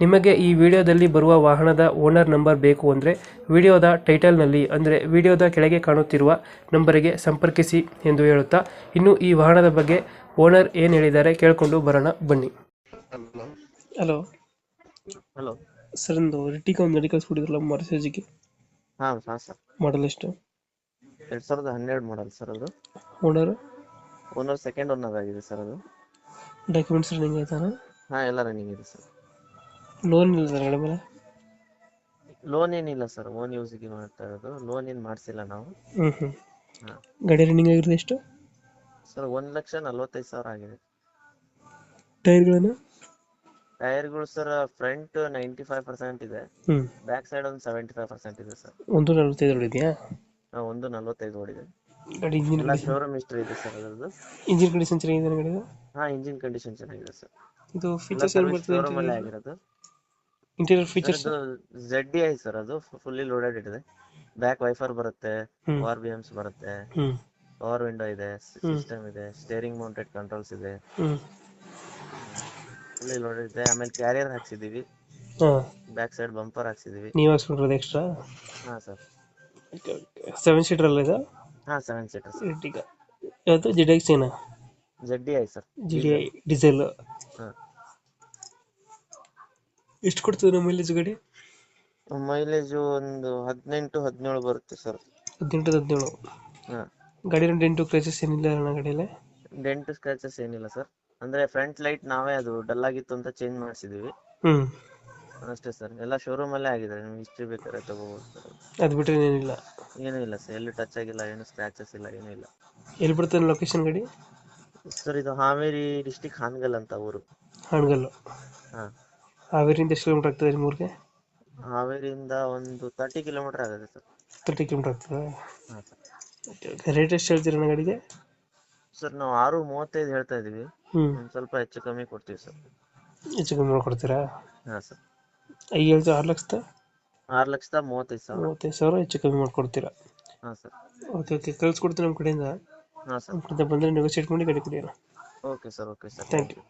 ನಿಮಗೆ ಈ ವಿಡಿಯೋದಲ್ಲಿ ಬರುವ ವಾಹನದ ಓನರ್ ನಂಬರ್ ಬೇಕು ಅಂದರೆ ವಿಡಿಯೋದ ಟೈಟಲ್ನಲ್ಲಿ ಅಂದರೆ ವಿಡಿಯೋದ ಕೆಳಗೆ ಕಾಣುತ್ತಿರುವ ನಂಬರಿಗೆ ಸಂಪರ್ಕಿಸಿ ಎಂದು ಹೇಳುತ್ತಾ ಇನ್ನು ಈ ವಾಹನದ ಬಗ್ಗೆ ಓನರ್ ಏನು ಹೇಳಿದ್ದಾರೆ ಕೇಳಿಕೊಂಡು ಬರೋಣ ಬನ್ನಿ. ಹಲೋ. ಹಲೋ. ಹಲೋ. ಸರ್ ಒಂದು ರಿಟಿಕ ಒಂದು ಗಾಡಿ ಕಳಿಸ್ಬಿಟ್ಟಿದ್ರಲ್ಲ ಮರ್ಸೇಜಿಗೆ ಹಾಂ ಹಾಂ ಸರ್ ಮಾಡಲ್ ಎಷ್ಟು? ಎರಡು ಸಾವಿರದ ಹನ್ನೆರಡು ಮಾಡಲ್ ಸರ್ ಅದು. ಓನರ್ ಓನರ್ ಸೆಕೆಂಡ್ ಓನರ್ ಆಗಿದೆ ಸರ್ ಅದು. ಡಾಕ್ಯುಮೆಂಟ್ಸ್ ರನ್ನಿಂಗ್ ಆಯ್ತಾನ ಹಾಂ ಎಲ್ಲ ರನ್ನಿಂಗ್ ಇದೆ ಸರ್. ಲೋನ್ ಇಲ್ಲ ಸರ್ ಗಾಡಿ ಮೇಲೆ? ಲೋನ್ ಏನಿಲ್ಲ ಸರ್ ಓನ್ ಯೂಸಿಗೆ ಮಾಡ್ತಾ ಇರೋದು. ಲೋನ್ ಏನು ಮಾಡ್ಸಿಲ್ಲ ನಾವು. ಹ್ಞೂ ಹ್ಞೂ ಹಾಂ. ಗಾಡಿ ರನ್ನಿಂಗ್ ಆಗಿರೋದು ಎಷ್ಟು? ಸರ್ ಒಂದು ಲಕ್ಷ ನಲ್ವತ್ತೈದು ಸಾವಿರ ಆಗಿದೆ. ಟೈರ್ಗಳನ್ನು ಟೈರ್ಗಳು sir front ninety five percent ಇದೆ. ಹ್ಞೂ ಬ್ಯಾಕ್ ಸೈಡ್ ಒಂದು ಸೆವೆಂಟಿ ಫೈವ್ ಪರ್ಸೆಂಟ್ ಇದೆ ಸರ್ ಒಂದು ನಲ್ವತ್ತೈದು ಹೊಡಿದ್ಯಾ? ಒಂದು ನಲ್ವತ್ತೈದು ಓಡಿದೆ ಗಾಡಿ ಇಂಜಿನ್ ಎಲ್ಲ ಶೋರೂಮ್ ಹಿಸ್ಟ್ರಿ ಇದೆ ಸರ್ ಅದರದ್ದು. ಇಂಜಿನ್ ಕಂಡೀಷನ್ ಚೆನ್ನಾಗಿದೆ ಗಾಡಿದು? ಹಾಂ ಇಂಜಿನ್ ಕಂಡೀಷನ್ ಚೆನ್ನಾಗಿದೆ ಸರ್ ಇದು ಫೀಚರ್ಸ್ ಏನು ಬರ್ತದೆ ಶೋರೂಮಲ್ಲೇ ಬರ್ತದೆ ಆಗಿರೋದು. Interior features Z D I sir ಅದು ಫುಲ್ಲಿ ಲೋಡೆಡ್ ಇದೆ ಬ್ಯಾಕ್ ವೈಫರ್ ಬರುತ್ತೆ. ಪವರ್ ಬಿ ಎಮ್ಸ್ ಬರುತ್ತೆ. ಪವರ್ ವಿಂಡೋ ಇದೆ ಸಿಸ್ಟಮ್ ಇದೆ ಸ್ಟೇರಿಂಗ್ ಮೌಂಟೆಡ್ ಕಂಟ್ರೋಲ್ಸ್ ಇದೆ. ಫುಲ್ಲಿ ಲೋಡೆಡ್ ಇದೆ. ಆಮೇಲೆ ಕ್ಯಾರಿಯರ್ ಹಾಕ್ಸಿದೀವಿ. ಬ್ಯಾಕ್ ಸೈಡ್ ಬಂಪರ್ ಹಾಕ್ಸಿದೀವಿ. ನೀವು ಹಾಕ್ಸ್ಕೊಂಡಿರೋದು ಎಕ್ಸ್ಟ್ರಾ ಹಾ ಸರ್. ಸೆವೆನ್ ಸೀಟರ್ ಅಲ್ಲ ಇದು? ಹಾ ಸೆವೆನ್ ಸೀಟರ್ ಸರ್. ಯಾವುದು? ಜೆಡ್ ಎಕ್ಸ್ ಏನಾ? Z D I sir. G D I diesel ಎಷ್ಟು ಕೊಡ್ತದೆ ನಮ್ಮ ಮೈಲೇಜ್ ಗಾಡಿ? ಮೈಲೇಜ್ ಒಂದು ಹದಿನೆಂಟು ಹದಿನೇಳು ಬರುತ್ತೆ ಸರ್ ಹದಿನೆಂಟು ಹದಿನೇಳು. ಹಾ. ಗಾಡಿ ಡೆಂಟು ಕ್ರೈಸಸ್ ಏನಿಲ್ಲ ಅಣ್ಣ ಗಾಡಿಯಲ್ಲಿ? ಡೆಂಟ್ ಸ್ಕ್ರಾಚಸ್ ಏನಿಲ್ಲ ಸರ್ ಅಂದ್ರೆ ಫ್ರಂಟ್ ಲೈಟ್ ನಾವೇ ಅದು ಡಲ್ ಆಗಿತ್ತು ಅಂತ ಚೇಂಜ್ ಮಾಡಿಸಿದೀವಿ. ಹ್ಞೂ ಅಷ್ಟೇ ಸರ್ ಎಲ್ಲ ಶೋರೂಮ್ ಅಲ್ಲೇ ಆಗಿದೆ. ನಿಮ್ಗೆ ಹಿಸ್ಟ್ರಿ ಬೇಕಾದ್ರೆ ತಗೋಬಹುದು ಸರ್ ಅದು ಬಿಟ್ಟರೆ ಏನಿಲ್ಲ. ಏನೂ ಇಲ್ಲ ಸರ್ ಎಲ್ಲೂ ಟಚ್ ಆಗಿಲ್ಲ ಏನು ಸ್ಕ್ರಾಚಸ್ ಇಲ್ಲ ಏನೂ ಇಲ್ಲ. ಎಲ್ಲಿ ಬರ್ತದೆ ಲೊಕೇಶನ್ ಗಾಡಿ? ಸರ್ ಇದು ಹಾವೇರಿ ಡಿಸ್ಟಿಕ್ ಹಾನಗಲ್ ಅಂತ ಊರು. ಹಾಣಗಲ್ಲು ಹಾ. ಹಾವೇರಿಯಿಂದ ಎಷ್ಟು ಕಿಲೋಮೀಟರ್ ಆಗ್ತದೆ ನಿಮ್ಮೂರಿಗೆ ಹಾವೇರಿಯಿಂದ ಒಂದು ತರ್ಟಿ ಕಿಲೋಮೀಟರ್ ಆಗುತ್ತೆ ಸರ್ ತರ್ಟಿ ಕಿಲೋಮೀಟರ್ ಆಗ್ತದೆ? ಹಾ ಸರ್ ರೇಟ್ ಎಷ್ಟು ಹೇಳ್ತೀರ ಅಣ್ಣ ಗಾಡಿಗೆ? ಸರ್ ನಾವು ಆರು ಮೂವತ್ತೈದು ಹೇಳ್ತಾ ಇದೀವಿ ಹ್ಞೂ ಒಂದು ಸ್ವಲ್ಪ ಹೆಚ್ಚು ಕಮ್ಮಿ ಕೊಡ್ತೀವಿ ಸರ್ ಹೆಚ್ಚು ಕಮ್ಮಿ ಮಾಡ್ಕೊಡ್ತೀರಾ ಹಾಂ ಸರ್ ಐದು ಹೇಳ್ತೀವಿ ಆರು ಲಕ್ಷದ? ಆರು ಲಕ್ಷದ ಮೂವತ್ತೈದು ಸಾವಿರ. ಮೂವತ್ತೈದು ಸಾವಿರ ಹೆಚ್ಚು ಕಮ್ಮಿ ಮಾಡ್ಕೊಡ್ತೀರಾ ಹಾಂ ಸರ್ ಓಕೆ ಓಕೆ ಕಳ್ಸ್ಕೊಡ್ತೀನಿ ನಮ್ಮ ಕಡೆಯಿಂದ. ಹಾಂ ಸರ್ ನಮ್ಮ ಕಡೆಯಿಂದ ಬಂದರೆ ನೆಗೋಸಿಯೇಟ್ ಮಾಡಿ ಗಾಡಿ ಕೊಡಿ ಅಣ್ಣ. Okay sir okay sir thank you